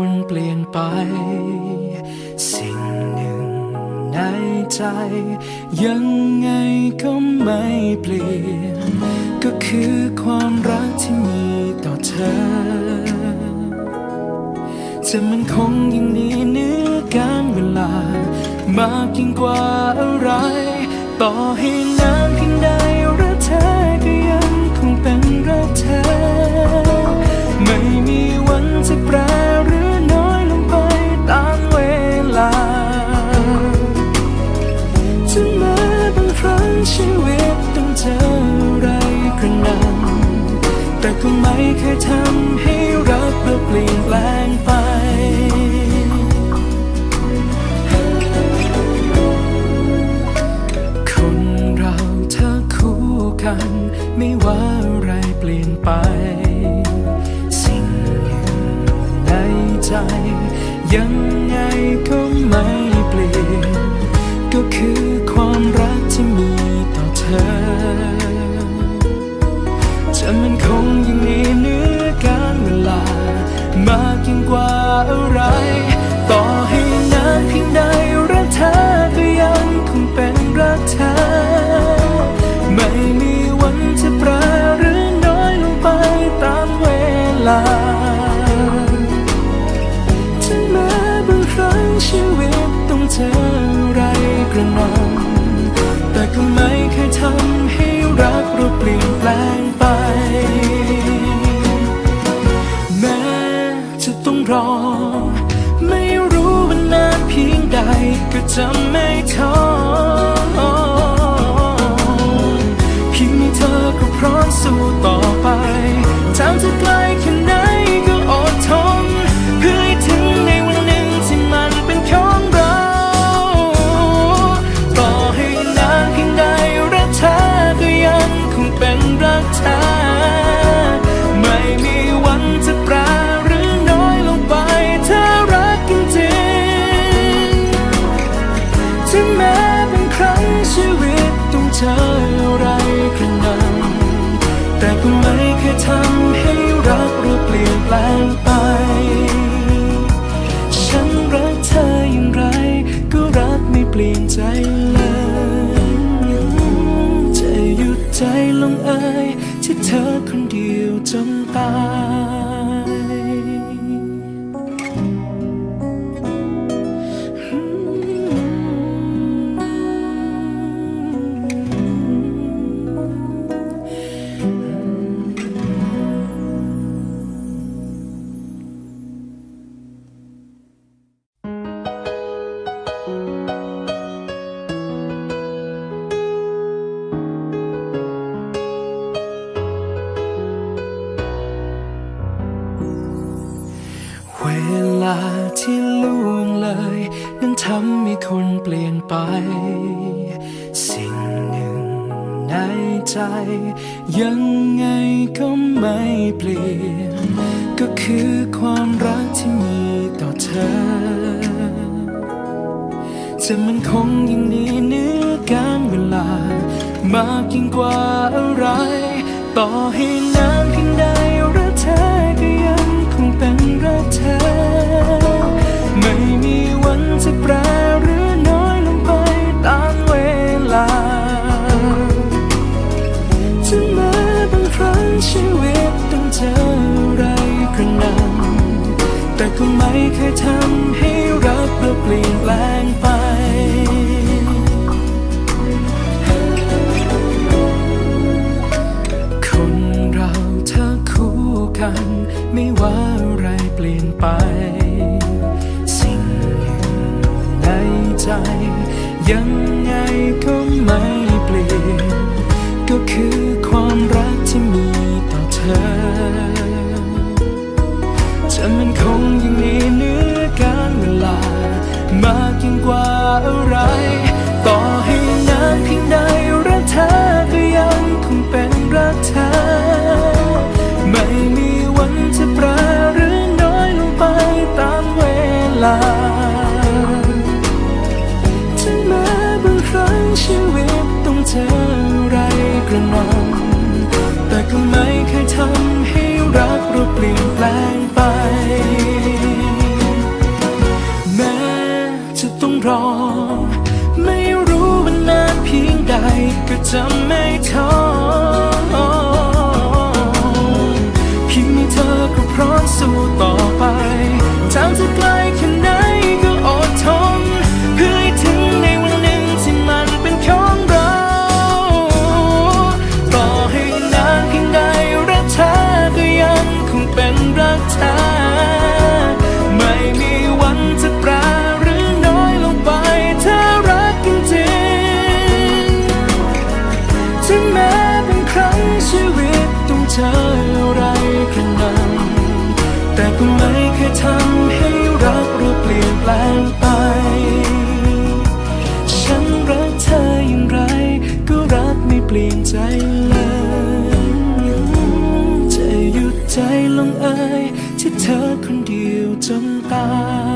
คนเปลี่ยนไป สิ่งหนึ่งในใจ ยังไงก็ไม่เปลี่ยน ก็คือความรักที่มีต่อเธอ จะมันคงอย่งนี้เนื้อการเวลา มากยิ่งกว่าอะไร ต่อให้ เคยทำให้รักเปลี่ยนแปลงไปคนเราถ้าคู่กันไม่ว่าอะไรเปลี่ยนไป สิ่งอยู่ในใจ ยังไงก็ไม่ พร้อมสู้ต่อไปทั้งที่ งเอ่ยที่เธอคนเดียวจมตา ใจยังไงก็ไม่เปลี่ยน ก็คือความรักที่มีต่อเธอ จะมันคงยังดีเนื้อการเวลา มากยิ่งกว่าอะไร ต่อให้ เคยทำให้รักเราเปลี่ยนแปลงไป จะไม่ท้อ คนเดียวจนตาย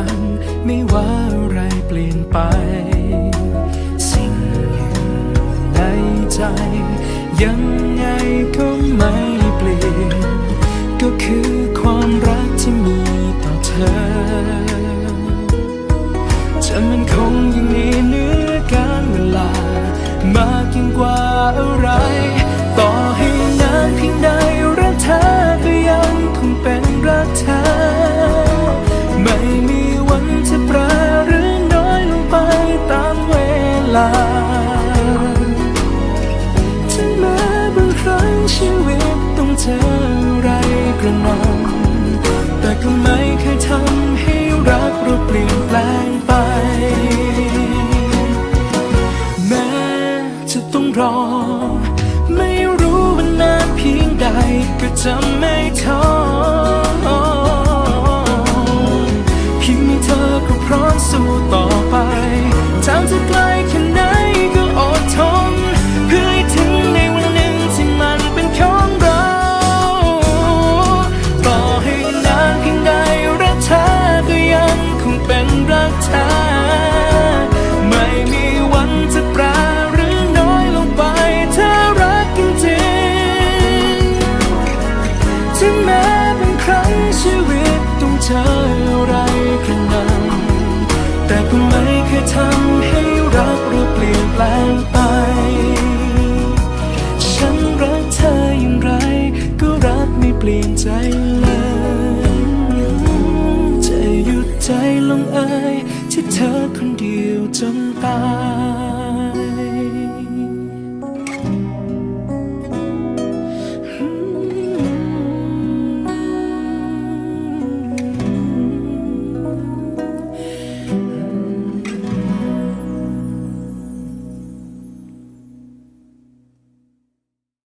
ัน ไม่ว่าอะไรเปลี่ยนไป สิ่งอยู่ในใจ ยังไงก็ไม่เปลี่ยน ก็คือความรักที่มีต่อเธอ จะมันคงยังมีเนื้อการเวลา มากยิ่งกว่าอะไร ต่อให้นานเพียงใด like a ก็ไม่เคยทำให้รักเราเปลี่ยนแปลงไป ฉันรักเธออย่างไร ก็รักไม่เปลี่ยนใจเลย จะหยุดใจลงเอ่ยที่เธอคนเดียวจนตาย